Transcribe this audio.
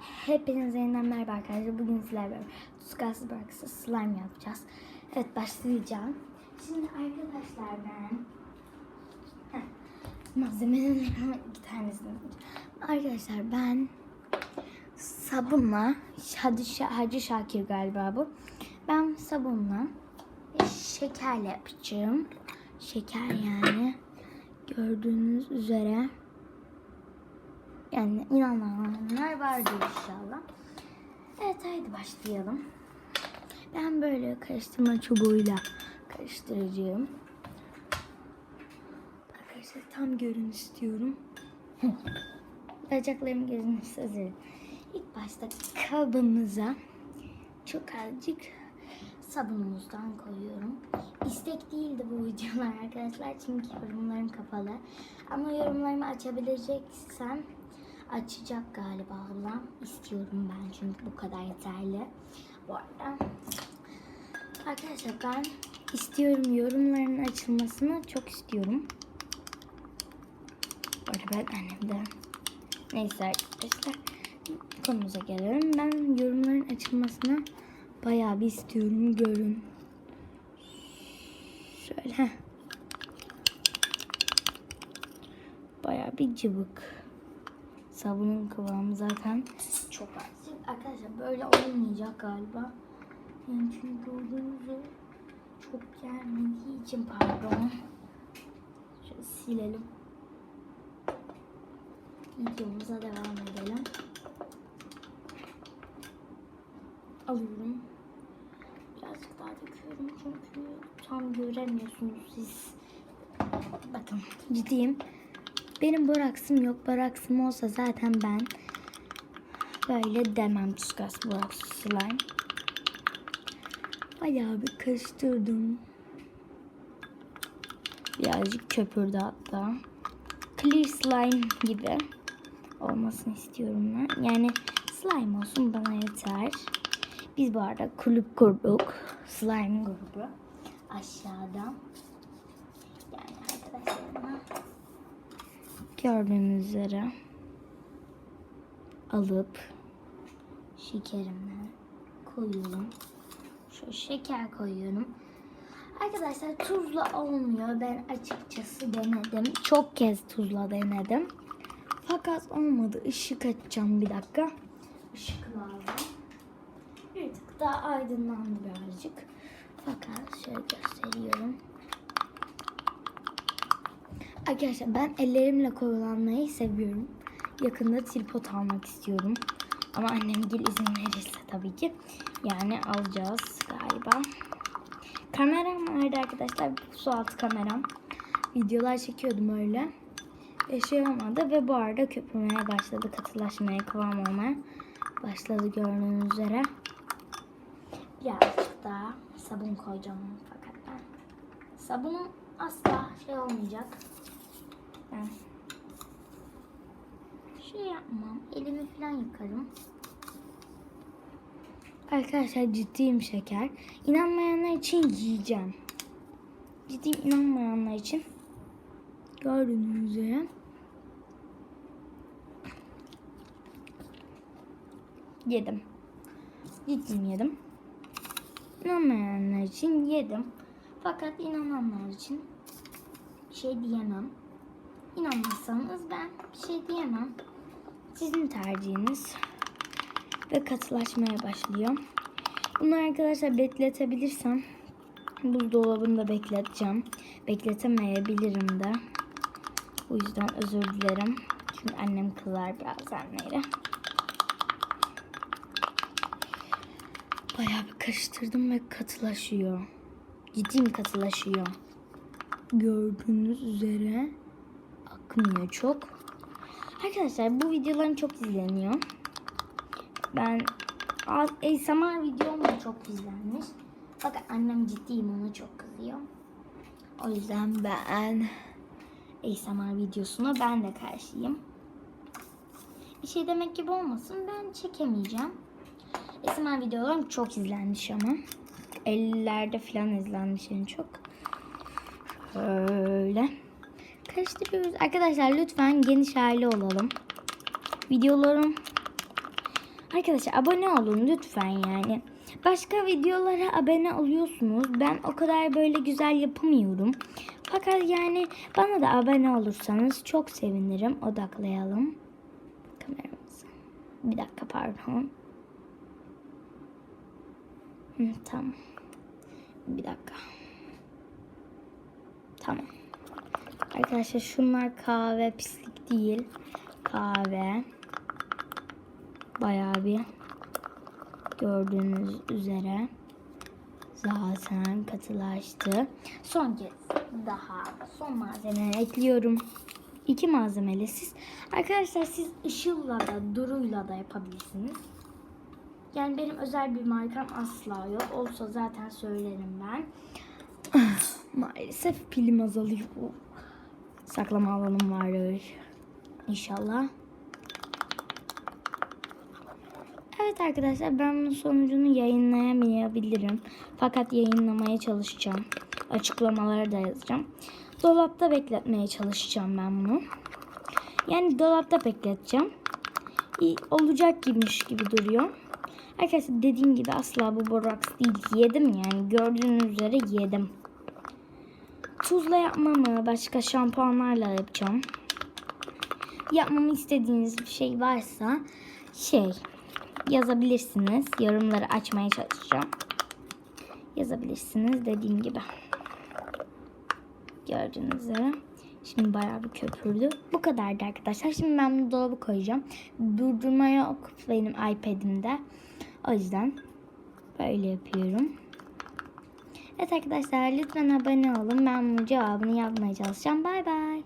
Hepinize yeniden merhaba arkadaşlar. Bugün sizlerle tuzkarsız bıraksız slime yapacağız. Evet başlayacağım. Şimdi arkadaşlar ben Heh, malzemelerin iki tanesini Arkadaşlar ben sabunla Hacı, Hacı Şakir galiba bu. Ben sabunla şekerle yapacağım. Şeker yani. Gördüğünüz üzere. Yani inananlar vardır inşallah. Evet haydi başlayalım. Ben böyle karıştırma çubuğuyla karıştıracağım. Arkadaşlar tam görün istiyorum. Bacaklarım görünürse hazır. İlk başta kabımıza çok azıcık sabunumuzdan koyuyorum. İstek değildi bu videolar arkadaşlar çünkü yorumlarım kapalı. Ama yorumlarımı açabileceksem açacak galiba Allah. İstiyorum ben çünkü bu kadar yeterli. Bu arada arkadaşlar ben istiyorum yorumların açılmasını çok istiyorum. Bu arada ben annemden neyse arkadaşlar konumuza geliyorum. Ben yorumların açılmasını bayağı bir istiyorum. Görün. Şöyle. Bayağı bir cıvık. Sabunun kıvamı zaten çok az. Arkadaşlar böyle olmayacak galiba. Yani çünkü üzere çok gelmediği için pardon. Şöyle silelim. Videomuza devam edelim. Alıyorum. Birazcık daha döküyorum çünkü tam göremiyorsunuz siz. Bakın ciddiyim. Benim boraksım yok. Boraksım olsa zaten ben böyle demem tuzkas boraks slime. Bayağı bir karıştırdım. Birazcık köpürdü hatta. Clear slime gibi olmasını istiyorum ben. Yani slime olsun bana yeter. Biz bu arada kulüp kurduk. Slime grubu. Aşağıda. Yani arkadaşlarıma gördüğünüz üzere alıp şekerimle koyuyorum. Şu şeker koyuyorum. Arkadaşlar tuzla olmuyor. Ben açıkçası denedim. Çok kez tuzla denedim. Fakat olmadı. Işık açacağım bir dakika. Işık lazım. Bir tık daha aydınlandı birazcık. Fakat şöyle gösteriyorum. Arkadaşlar ben ellerimle kovalanmayı seviyorum. Yakında tripod almak istiyorum. Ama annem gel izin verirse tabii ki. Yani alacağız galiba. Kameram vardı arkadaşlar. Su altı kameram. Videolar çekiyordum öyle. E, şey olmadı ve bu arada köpürmeye başladı. Katılaşmaya, kıvam olmaya başladı gördüğünüz üzere. Birazcık daha sabun koyacağım fakat ben. Sabunum asla şey olmayacak. Ben şey yapmam. Elimi falan yıkarım. Arkadaşlar ciddiyim şeker. İnanmayanlar için yiyeceğim. Ciddiyim inanmayanlar için. Gördüğünüz üzere. Yedim. Ciddiyim yedim. İnanmayanlar için yedim. Fakat inananlar için şey diyemem. İnanmazsanız ben bir şey diyemem. Sizin tercihiniz. Ve katılaşmaya başlıyor. Bunu arkadaşlar bekletebilirsem buzdolabında bekleteceğim. Bekletemeyebilirim de. O yüzden özür dilerim. Çünkü annem kızar biraz anneye. Bayağı bir karıştırdım ve katılaşıyor. Ciddiyim katılaşıyor. Gördüğünüz üzere akmıyor çok. Arkadaşlar bu videolarım çok izleniyor. Ben ASMR videom da çok izlenmiş. Fakat annem ciddiyim ona çok kızıyor. O yüzden ben ASMR videosuna ben de karşıyım. Bir şey demek gibi olmasın ben çekemeyeceğim. ASMR videolarım çok izlenmiş ama. 50'lerde falan izlenmiş en çok. Böyle. Karıştırıyoruz. Arkadaşlar lütfen geniş aile olalım. Videolarım Arkadaşlar abone olun lütfen yani. Başka videolara abone oluyorsunuz. Ben o kadar böyle güzel yapamıyorum. Fakat yani bana da abone olursanız çok sevinirim. Odaklayalım kameramızı. Bir dakika pardon. Hı, tamam. Bir dakika. Tamam. Arkadaşlar şunlar kahve pislik değil. Kahve. Bayağı bir gördüğünüz üzere zaten katılaştı. Son kez daha son malzeme ekliyorum. İki malzemeli siz. Arkadaşlar siz ışılla da duruyla da yapabilirsiniz. Yani benim özel bir markam asla yok. Olsa zaten söylerim ben. Maalesef pilim azalıyor. Saklama alanım var İnşallah. Evet arkadaşlar ben bunun sonucunu yayınlayamayabilirim. Fakat yayınlamaya çalışacağım. Açıklamaları da yazacağım. Dolapta bekletmeye çalışacağım ben bunu. Yani dolapta bekleteceğim. İyi, olacak gibiymiş gibi duruyor. Arkadaşlar dediğim gibi asla bu boraks değil. Yedim yani gördüğünüz üzere yedim. Tuzla yapmamı başka şampuanlarla yapacağım. Yapmamı istediğiniz bir şey varsa şey yazabilirsiniz. Yorumları açmaya çalışacağım. Yazabilirsiniz dediğim gibi. Gördüğünüz üzere. Şimdi bayağı bir köpürdü. Bu kadardı arkadaşlar. Şimdi ben bunu dolaba koyacağım. Durdurma yok benim iPad'imde. O yüzden böyle yapıyorum. Evet arkadaşlar lütfen abone olun. Ben bunun cevabını yapmaya çalışacağım. Bay bay.